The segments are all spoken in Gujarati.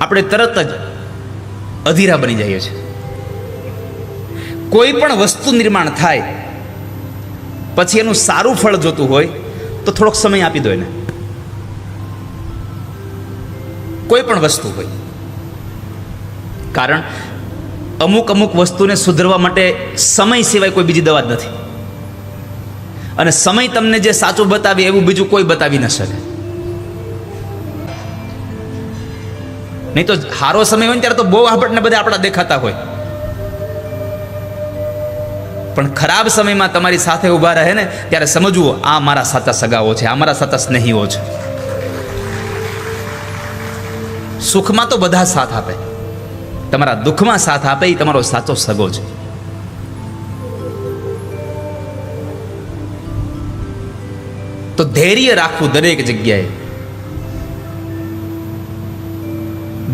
આપણે તરત જ અધીરા બની જઈએ છીએ. કોઈ પણ વસ્તુ નિર્માણ થાય, પછી એનું સારું ફળ જોતું હોય, તો થોડોક સમય આપી દો એને. કોઈ પણ વસ્તુ હોય. કારણ અમુક અમુક વસ્તુને સુધરવા માટે સમય સિવાય કોઈ બીજી દવા જ નથી. અને સમય તમને જે સાચું બતાવે એવું બીજું કોઈ બતાવી ન શકે. નહીં તો સારો સમય હોય ને ત્યારે તો બહુ આપણને બધા આપણા દેખાતા હોય. પણ ખરાબ સમયમાં તમારી સાથે ઊભા રહે ને ત્યારે સમજવું, આ મારા સાચા સગાઓ છે, આ મારા સાચા સ્નેહીઓ છે. સુખમાં તો બધા સાથ આપે. તમારા દુઃખમાં સાથ આપે, એ તમારો સાચો સગો છે. તો ધૈર્ય રાખવું દરેક જગ્યાએ.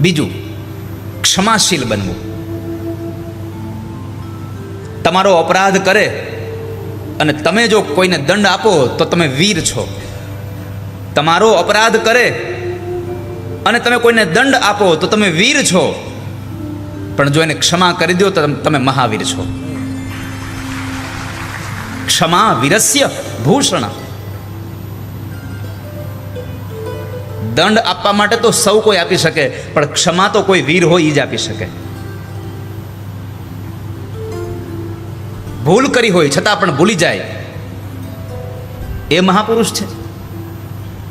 બીજું, ક્ષમાશીલ બનવું. તમારો અપરાધ કરે અને તમે જો કોઈને દંડ આપો તો તમે વીર છો. તમારો અપરાધ કરે અને તમે કોઈને દંડ આપો તો તમે વીર છો. પણ જો એને ક્ષમા કરી દો તો તમે મહાવીર છો. ક્ષમા વીરસ્ય ભૂષણ. દંડ આપવા માટે તો સૌ કોઈ આપી શકે, પણ ક્ષમા તો કોઈ વીર હોય એ જ આપી શકે. ભૂલ કરી હોય, છતાં પણ ભૂલી જાય. એ મહાપુરુષ છે.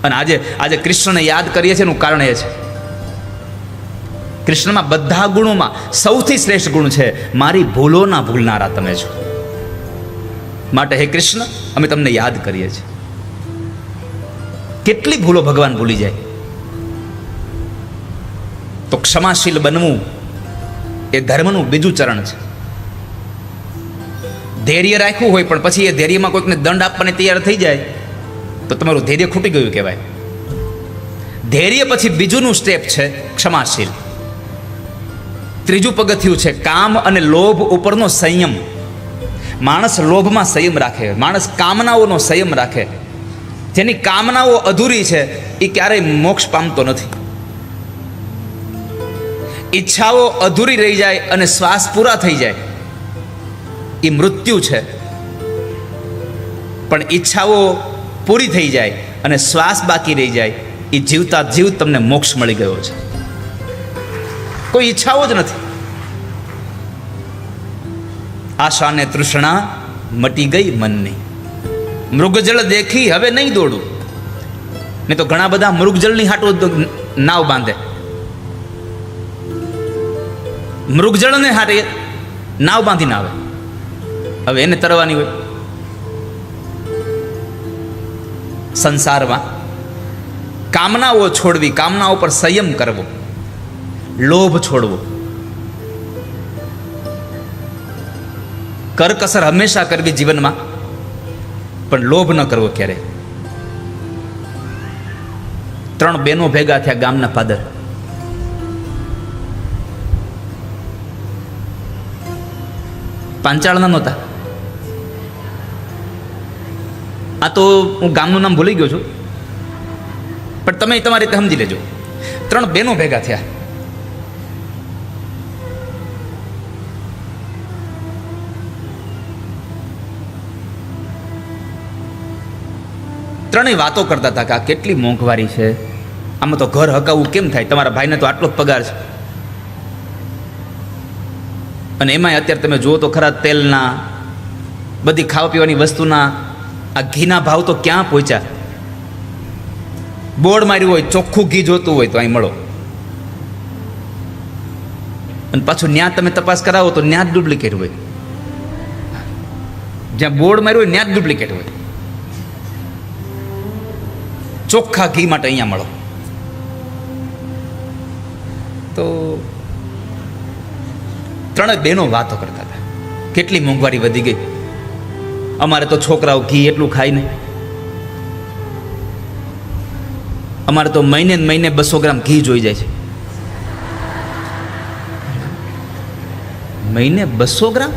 અને આજે આજે કૃષ્ણને યાદ કરીએ છીએ, એનું કારણ એ છે. કૃષ્ણમાં બધા ગુણોમાં સૌથી શ્રેષ્ઠ ગુણ છે, મારી ભૂલોના ભૂલનારા તમે છો. માટે હે કૃષ્ણ, અમે તમને યાદ કરીએ છીએ. કેટલી ભૂલો ભગવાન ભૂલી જાય. તો ક્ષમાશીલ બનવું એ ધર્મનું બીજું ચરણ છે. ધૈર્ય રાખવું હોય પણ પછી એ ધૈર્યમાં કોઈકને દંડ આપવાને તૈયાર થઈ જાય, તો તમારું ધૈર્ય ખૂટી ગયું કહેવાય. ધૈર્ય પછી બીજુંનું સ્ટેપ છે ક્ષમાશીલ. ત્રીજું પગથિયું છે કામ અને લોભ ઉપરનો સંયમ. માણસ લોભમાં સંયમ રાખે, માણસ કામનાઓનો સંયમ રાખે. જેની કામનાઓ અધૂરી છે એ ક્યારેય મોક્ષ પામતો નથી. ઈચ્છાઓ અધૂરી રહી જાય અને શ્વાસ પૂરા થઈ જાય. એ મૃત્યુ છે. પણ ઈચ્છાઓ પૂરી થઈ જાય અને શ્વાસ બાકી રહી જાય. એ જીવતા જીવ તમને મોક્ષ મળી ગયો છે. કોઈ ઈચ્છાઓ જ નથી. આશા ને તૃષ્ણા મટી ગઈ મનની. મૃગજળ દેખી હવે નહીં દોડું. નહીં તો ઘણા બધા મૃગજળની હાટો નાવ બાંધે. મૃગજળને હારે નાવ બાંધીને આવે. હવે એને તરવાની હોય. સંસારમાં કામનાઓ છોડવી કામનાઓ પર સંયમ કરવો, લોભ છોડવો. કરકસર હંમેશા કરવી જીવનમાં, પણ લોભ ન કરવો ક્યારે? ત્રણ બેનો ભેગા થયા ગામના ફાધર. પાંચાળના નહોતા. આ તો હું ગામનું નામ ભૂલી ગયો છું. પણ તમે તમારી રીતે સમજી લેજો. ત્રણ બેનો ભેગા થયા. ત્રણેય વાતો કરતા હતા કે આ કેટલી મોંઘવારી છે. આમાં તો ઘર હકાવવું કેમ થાય? તમારા ભાઈને તો આટલો જ પગાર છે. અને એમાંય અત્યારે તમે જુઓ તો ખરા તેલના, બધી ખાવા પીવાની વસ્તુના, આ ઘીના ભાવ તો ક્યાં પહોંચ્યા? બોર્ડ માર્યું હોય, ચોખ્ખું ઘી જોતું હોય તો અહીં મળો. અને પાછું ન્યા તમે તપાસ કરાવો તો ન્યા જ ડુપ્લિકેટ હોય. જ્યાં બોર્ડ માર્યું હોય ન્યા જ ડુપ્લિકેટ હોય. ચોખ્ખા ઘી માટે અહીંયા મળો. તો ત્રણે બહેનો વાતો કરતા હતા. કેટલી મોંઘવારી વધી ગઈ. અમારે તો છોકરાઓ ઘી એટલું ખાય ને અમારે તો મહિને મહિને બસો ગ્રામ ઘી જોઈ જાય છે. મહિને બસો ગ્રામ?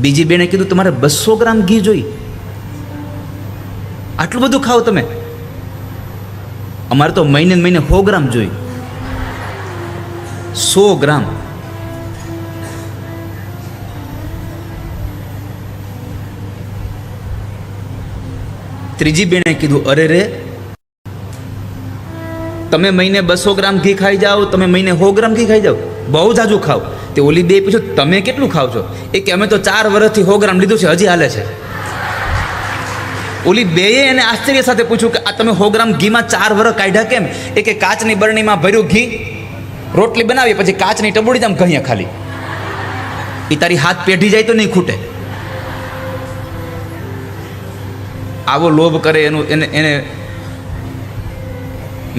બીજી બેને કીધું, તમારે બસો ગ્રામ ઘી જોઈ. આટલું બધું ખાઓ તમે. અમારે તો મહિને મહિને સો ગ્રામ જોઈ સો ગ્રામ. ત્રીજી બેને કીધું, અરે રે, તમે મહિને બસો ગ્રામ ઘી ખાઈ જાઓ, તમે મહિને સો ગ્રામ ઘી ખાઈ જાઓ. બહુ જાજુ ખાઓ. તે ઓલી બે પૂછો તમે કેટલું ખાવ છો? એ કે, અમે તો ચાર વર્ષથી સો ગ્રામ લીધું છે, હજી હાલે છે. ઓલી બેએ એને આશ્ચર્ય સાથે પૂછ્યું કે, આ તમે સો ગ્રામ ઘીમાં ચાર વર કાઢ્યા કેમ? એ કે કાચની બરણીમાં ભર્યું ઘી, રોટલી બનાવી, પછી કાચની ટબુડી જામ કહીએ ખાલી. એ તારી હાથ પેઢી જાય તો નહીં ખૂટે. આવો લોભ કરે એનું, એને એને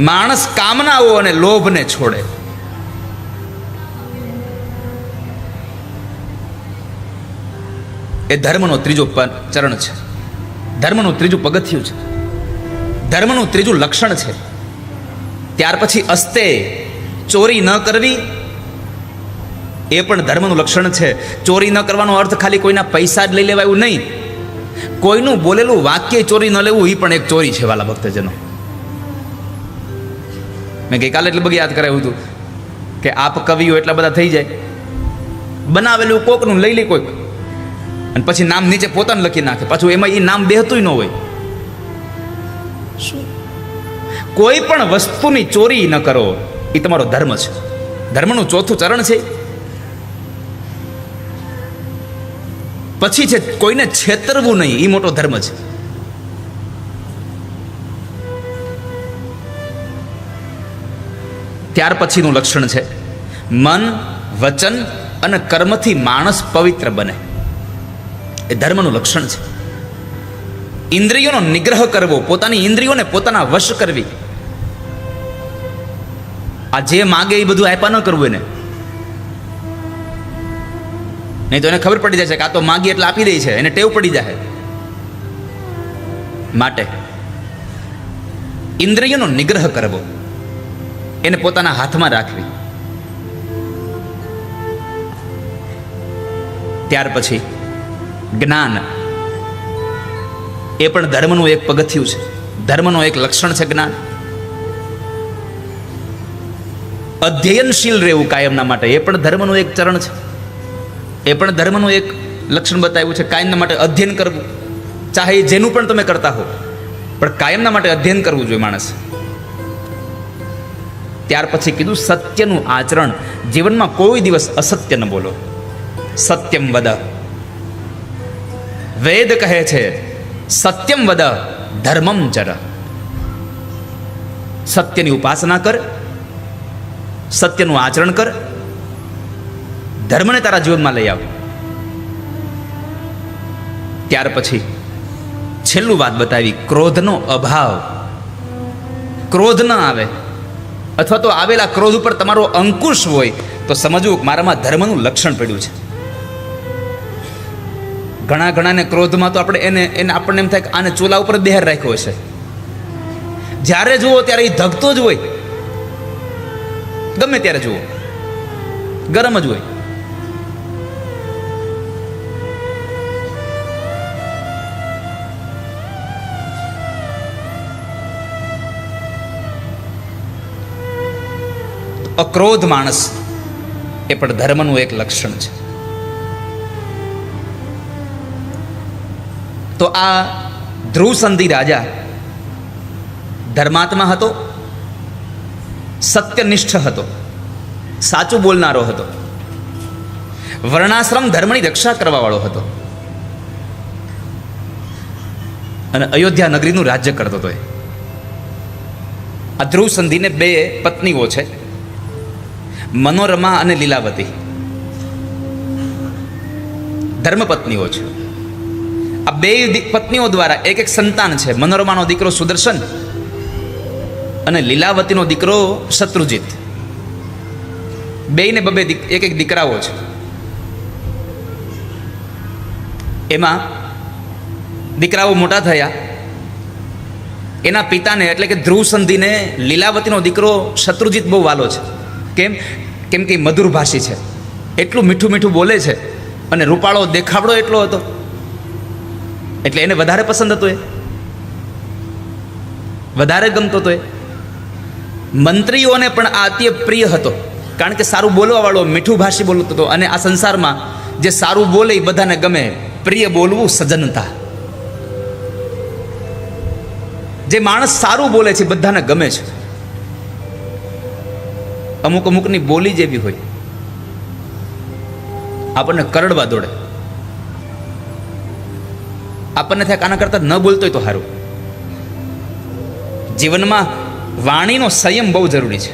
માણસ કામનાઓ અને લોભને છોડે. એ ધર્મનો ત્રીજો ચરણ છે. ધર્મનું ત્રીજું પગથિયું છે. ધર્મનું ત્રીજું લક્ષણ છે. ત્યાર પછી અસ્તે ચોરી ન કરવી એ પણ ધર્મનું લક્ષણ છે. ચોરી ન કરવાનો અર્થ ખાલી કોઈના પૈસા જ લઈ લેવા એવું નહીં. કોઈનું બોલેલું વાક્ય ચોરી ન લેવું એ પણ એક ચોરી છે વાલા ભક્તજનો. મેં ગઈકાલે એટલે બગી યાદ કરાવ્યું હતું કે આપ કવિઓ એટલા બધા થઈ જાય. બનાવેલું કોકનું લઈ લે કોઈક. અને પછી નામ નીચે પોતાને લખી નાખે. પાછું એમાં એ નામ બેહતું ન હોય. શું? કોઈ પણ વસ્તુની ચોરી ન કરો. એ તમારો ધર્મ છે. ધર્મનું ચોથું ચરણ છે. પછી છે કોઈને છેતરવું નહીં. એ મોટો ધર્મ છે. ત્યાર પછીનું લક્ષણ છે. મન વચન અને કર્મથી માણસ પવિત્ર બને. એ ધર્મનું લક્ષણ છે. ઇન્દ્રિયોનો નિગ્રહ કરવો, પોતાની ઇન્દ્રિયોને પોતાના વશ કરવી. આ જે માગે એ બધું આપ્યા ન કરવું એને. નહીં તો એને ખબર પડી છે કે આ તો માગી એટલે આપી દે છે, એને ટેવ પડી જાય માટે. ઇન્દ્રિયોનો નિગ્રહ કરવો, એને પોતાના હાથમાં રાખવી. ત્યાર પછી જ્ઞાન. એ પણ ધર્મનું એક પગથિયું છે. ધર્મનું એક લક્ષણ છે જ્ઞાન. અધ્યયનશીલ રહેવું કાયમના માટે, એ પણ ધર્મનું એક ચરણ છે. એ પણ ધર્મનું એક લક્ષણ બતાવ્યું છે, કાયમના માટે અધ્યયન કરવું. ચાહે જેનું પણ તમે કરતા હો, પણ કાયમના માટે અધ્યયન કરવું જોઈએ માણસ. ત્યાર પછી કીધું, સત્યનું આચરણ. જીવનમાં કોઈ દિવસ અસત્ય ન બોલો. સત્યમ વદ. વેદ કહે છે, સત્યમ વદ ધર્મમ ચર સત્યની ઉપાસના કર, સત્યનું આચરણ કર, ધર્મને તારા જીવનમાં લઈ આવ. ત્યાર પછી છેલ્લું વાત બતાવી, ક્રોધનો અભાવ. ક્રોધ ન આવે, અથવા તો આવેલા ક્રોધ ઉપર તમારો અંકુશ હોય, તો સમજવું મારામાં ધર્મનું લક્ષણ પડ્યું છે. ઘણા ઘણાને ક્રોધમાં તો આપણે એને એને આપણને એમ થાય કે આને ચૂલા ઉપર બહેર રાખ્યો હશે. જ્યારે જુઓ ત્યારે એ ધગતો જ હોય. ગમે ત્યારે જુઓ. ગરમ જ હોય. અક્રોધ માણસ એ પણ ધર્મનું એક લક્ષણ છે. તો આ ધ્રુવ સંધિ રાજા ધર્માત્મા હતો, સત્યનિષ્ઠ હતો, સાચું બોલનારો હતો, વર્ણાશ્રમ ધર્મની રક્ષા કરવાવાળો હતો. અને અયોધ્યા નગરીનું રાજ્ય કરતો હતો એ. આ ધ્રુવ સંધિને બે પત્નીઓ છે, મનોરમા અને લીલાવતી. ધર્મપત્નીઓ છે. આ બે પત્નીઓ દ્વારા એક એક સંતાન છે. મનોરમાનો દીકરો સુદર્શન અને લીલાવતીનો દીકરો શત્રુજીત. બેયને બબે એક એક દીકરાઓ છે. એમાં દીકરાઓ મોટા થયા. એના પિતાને એટલે કે ધ્રુવ સંધિને લીલાવતીનો દીકરો શત્રુજીત બહુ વાલો છે. કેમ? કેમ કે મધુર ભાષી છે. એટલું મીઠું મીઠું બોલે છે અને રૂપાળો દેખાવડો એટલો હતો. એટલે એને વધારે પસંદ હતો એ. વધારે ગમતો હતો એ. મંત્રીઓને પણ આ પ્રિય હતો. કારણ કે સારું બોલવાવાળો, મીઠું ભાષી બોલતો હતો. અને આ સંસારમાં જે સારું બોલે એ બધાને ગમે. પ્રિય બોલવું સજ્જનતા. જે માણસ સારું બોલે છે બધાને ગમે છે. અમુક અમુકની બોલી જેવી હોય. આપણને કરડવા દોડે. આપણને થાય આના કરતાં ન બોલતો તો સારું જીવનમાં વાણીનો સંયમ બહુ જરૂરી છે.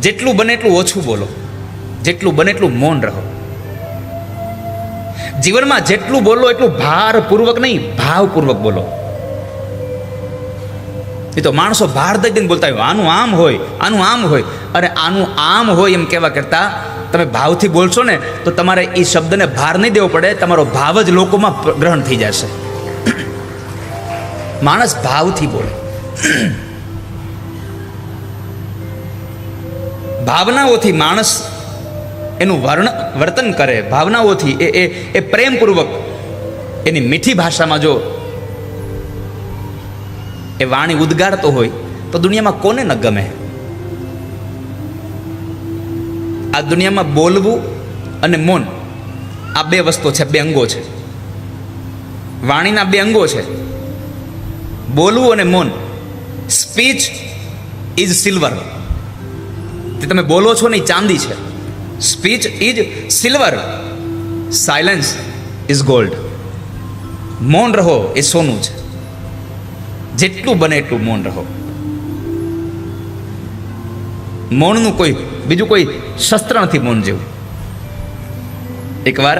જેટલું બને એટલું ઓછું બોલો. જેટલું બને એટલું મૌન રહો. જીવનમાં જેટલું બોલો એટલું ભારપૂર્વક નહીં, ભાવપૂર્વક બોલો. એ તો માણસો ભાર દઈ દઈને બોલતા હોય, આનું આમ હોય, આનું આમ હોય. અને આનું આમ હોય એમ કહેવા કરતાં તમે ભાવથી બોલશો ને, તો તમારે એ શબ્દને ભાર નહીં દેવો પડે, તમારો ભાવ જ લોકોમાં ગ્રહણ થઈ જશે. માણસ ભાવથી બોલે. ભાવનાઓથી માણસ એનું વર્ણ, વર્તન કરે. ભાવનાઓથી એ એ એ પ્રેમપૂર્વક એની મીઠી ભાષામાં જો એ વાણી ઉદ્ગારતો હોય, તો દુનિયામાં કોને ન ગમે? આ દુનિયામાં બોલવું અને મૌન, આ બે વસ્તુ છે, બે અંગો છે. વાણીના બે અંગો છે. બોલવું અને મૌન. Speech is silver. તે તમે બોલો છો ને એ ચાંદી છે. Speech is silver. Silence is gold. મૌન રહો એ સોનું છે. જેટલું બને એટલું મૌન રહો. મૌનનું કોઈ બીજું કોઈ શસ્ત્ર નથી મૌન જેવું. એકવાર